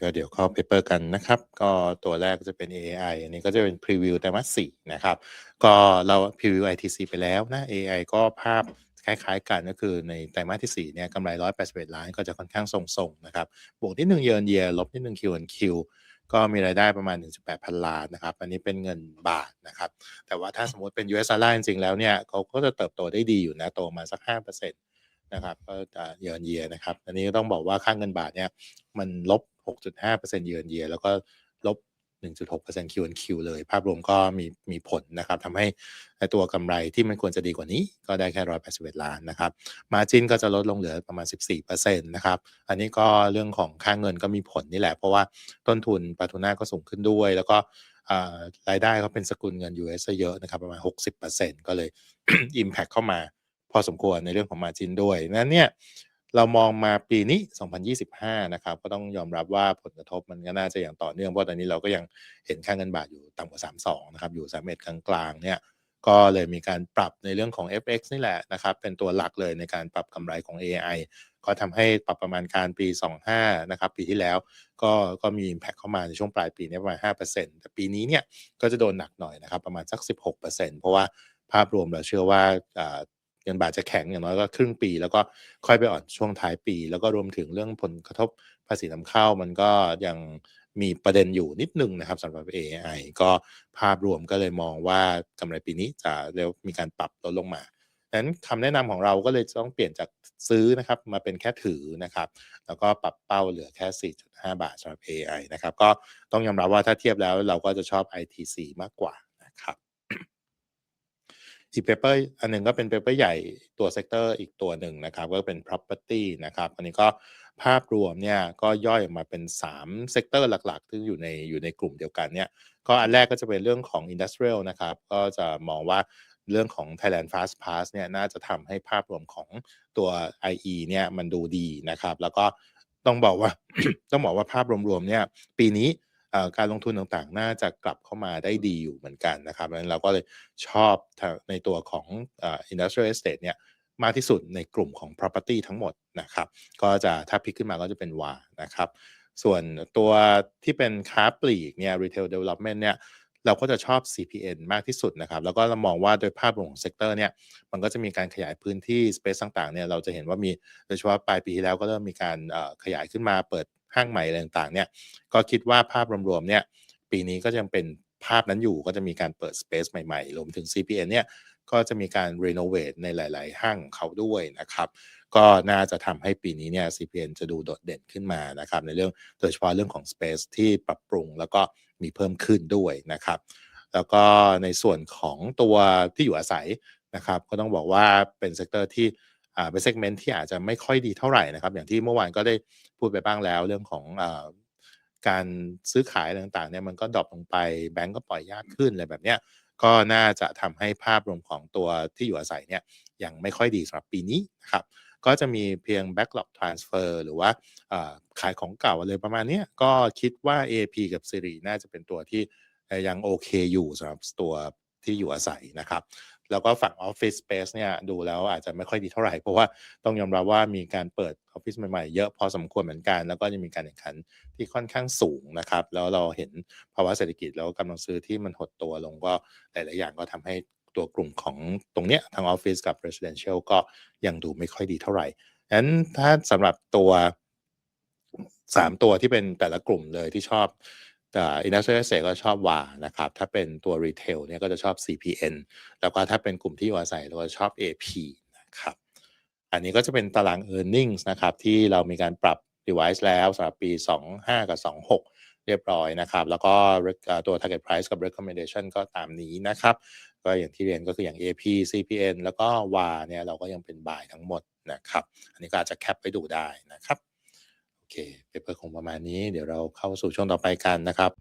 ก็เดี๋ยวเข้าเปเปอร์กันนะครับ ก็ตัวแรกจะเป็น AI อันนี้ก็จะเป็นพรีวิวไตรมาสสี่นะครับ ก็เราพรีวิว ITC ไปแล้วนะ AI ก็ภาพคล้ายๆกันก็คือในไตรมาสที่4เนี่ยกำไร 181 ล้านก็จะค่อนข้างทรงๆนะครับ บวกนิดหนึ่งเยือนเยียลบนิดหนึ่ง Q on Q ก็มีรายได้ประมาณ 1.8 พันล้านนะครับ อันนี้เป็นเงินบาทนะครับ แต่ว่าถ้าสมมติเป็น US ดอลลาร์จริงๆแล้วเนี่ยเขาก็จะเติบโตได้ดีอยู่นะ โตมาสัก 5%นะครับ ก็จะเยือนเยียนะครับ อันนี้ก็ต้องบอกว่าค่างเงินบาทเนี่ยมันลบ 6.5%เยือนเยียแล้วก็ลบ 1.6% Q&Q เลย ภาพรวมก็มีมีผลนะครับทำให้ตัวกำไรที่มันควรจะดีกว่านี้ก็ได้แค่181ล้านนะครับมาจินก็จะลดลงเหลือประมาณ 14%นะครับ อันนี้ก็เรื่องของค่างเงินก็มีผลนี่แหละ เพราะว่าต้นทุนปาทูน่าก็สูงขึ้นด้วย แล้วก็รายได้เขาเป็นสกุลเงิน US เยอะนะครับ ประมาณ 60%ก็เลย Impact เข้ามาพอสมควรในเรื่องของมาจินด้วยนั้นเนี่ย เรามองมาปีนี้ 2025 นะครับ ก็ต้องยอมรับว่าผลกระทบมันก็น่าจะอย่างต่อเนื่อง เพราะตอนนี้เราก็ยังเห็นค่าเงินบาทอยู่ต่ำกว่า 32 นะครับ อยู่ 31 กลางๆ เนี่ย ก็เลยมีการปรับในเรื่องของ FX นี่แหละนะครับ เป็นตัวหลักเลยในการปรับกำไรของ AI ก็ทำให้ปรับประมาณการปี 25 นะครับ ปีที่แล้วก็ก็มี impact เข้ามาในช่วงปลายปีนี้ประมาณ 5%แต่ปีนี้เนี่ยก็จะโดนหนักหน่อยนะครับ ประมาณสัก 16%เพราะว่าภาพรวมเราเชื่อว่า เงินบาทจะแข็งอย่างน้อยก็ครึ่งปี แล้วก็ค่อยไปอ่อนช่วงท้ายปี แล้วก็รวมถึงเรื่องผลกระทบภาษีนำเข้ามันก็ยังมีประเด็นอยู่นิดนึงนะครับสำหรับ AI ก็ภาพรวมก็เลยมองว่ากำไรปีนี้จะเร็วมีการปรับลดลงมาดังนั้นคำแนะนำของเราก็เลยต้องเปลี่ยนจากซื้อนะครับมาเป็นแค่ถือนะครับ แล้วก็ปรับเป้าเหลือแค่ 4.5 บาทสำหรับ AI นะครับ ก็ต้องยอมรับว่าถ้าเทียบแล้วเราก็จะชอบ ITC มากกว่านะครับ อีกเปเปอร์อันหนึ่งก็เป็นเปเปอร์ใหญ่ตัวเซกเตอร์อีกตัวหนึ่งนะครับ ก็เป็น property นะครับ อันนี้ก็ภาพรวมเนี่ยก็ย่อยออกมาเป็น3เซกเตอร์หลักๆ ที่อยู่ในอยู่ในกลุ่มเดียวกันเนี่ยก็อันแรกก็จะเป็นเรื่องของ industrial นะครับ ก็จะมองว่าเรื่องของ Thailand Fast Pass เนี่ยน่าจะทำให้ภาพรวมของตัว IE เนี่ยมันดูดีนะครับ แล้วก็ต้องบอกว่าต้องบอกว่าภาพรวมๆเนี่ยปีนี้ การลงทุนต่างๆ น่าจะกลับเข้ามาได้ดีอยู่เหมือนกันนะครับดังนั้นเราก็เลยชอบในตัวของ industrial estate เนี่ยมากที่สุดในกลุ่มของ property ทั้งหมดนะครับ ก็จะถ้าพิกขึ้นมาก็จะเป็นวานะครับ ส่วนตัวที่เป็นค้าปลีกเนี่ย retail development เนี่ยเราก็จะชอบ CPN มากที่สุดนะครับ แล้วก็เรามองว่าโดยภาพรวมของเซกเตอร์เนี่ย มันก็จะมีการขยายพื้นที่ space ต่างๆ เนี่ย เราจะเห็นว่ามี โดยเฉพาะปลายปีที่แล้วก็เริ่มมีการขยายขึ้นมาเปิด ห้างใหม่อะไรต่างๆเนี่ยก็คิดว่าภาพรวมๆเนี่ยปีนี้ก็ยังเป็นภาพนั้นอยู่ก็จะมีการเปิด space ใหม่ๆ รวมถึง CPN เนี่ยก็จะมีการ renovate ในหลาย ๆ ห้างเขาด้วยนะครับ ก็น่าจะทำให้ปีนี้เนี่ย CPN จะดูโดดเด่นขึ้นมานะครับ ในเรื่องโดยเฉพาะเรื่องของ space ที่ปรับปรุงแล้วก็มีเพิ่มขึ้นด้วยนะครับ แล้วก็ในส่วนของตัวที่อยู่อาศัยนะครับ ก็ต้องบอกว่าเป็นเซกเตอร์ที่ เป็นเซกเมนต์ที่อาจจะไม่ค่อยดีเท่าไหร่นะครับ อย่างที่เมื่อวานก็ได้พูดไปบ้างแล้ว เรื่องของอ่าการซื้อขายต่างๆเนี่ยมันก็ดรอปลงไปแบงก์ก็ปล่อยยากขึ้นอะไรแบบเนี้ยก็น่าจะทำให้ภาพรวมของตัวที่อยู่อาศัยเนี่ยยังไม่ค่อยดีสำหรับปีนี้นะครับก็จะมีเพียง backlog transfer หรือว่าขายของเก่าอะไรประมาณนี้ก็คิดว่า AP กับ Siri น่าจะเป็นตัวที่ยังโอเคอยู่สำหรับตัวที่อยู่อาศัยนะครับ แล้วก็ฝั่ง Office Space เนี่ยดูแล้วอาจจะไม่ค่อยดีเท่าไหร่ เพราะว่าต้องยอมรับว่ามีการเปิดออฟฟิศใหม่ๆ เยอะพอสมควรเหมือนกัน แล้วก็จะมีการแข่งขันที่ค่อนข้างสูงนะครับ แล้วเราเห็นภาวะเศรษฐกิจแล้วกำลังซื้อที่มันหดตัวลงก็หลายๆอย่างก็ทำให้ตัวกลุ่มของตรงเนี้ยทางออฟฟิศกับ Residential ก็ยังดูไม่ค่อยดีเท่าไหร่ฉะนั้นถ้าสำหรับตัวสามตัวที่เป็นแต่ละกลุ่มเลยที่ชอบ อินดัสเทรียลเซก็ชอบวานะครับ ถ้าเป็นตัวรีเทลเนี่ยก็จะชอบ CPN แล้วก็ถ้าเป็นกลุ่มที่อยู่อาศัยเราก็ชอบ AP นะครับ อันนี้ก็จะเป็นตาราง e a r n i n g นะครับ ที่เรามีการปรับ device แล้วสำหรับปี 25 กับ 26 เรียบร้อยนะครับ แล้วก็ตัว target price กับ recommendation ก็ตามนี้นะครับ ก็อย่างที่เรียนก็คืออย่าง AP CPN แล้วก็วาเนี่ยเราก็ยังเป็นบ่ายทั้งหมดนะครับ อันนี้ก็อาจจะแคปไปดูได้นะครับ เคเปเปอร์คงประมาณนี้ เดี๋ยวเราเข้าสู่ช่วงต่อไปกันนะครับ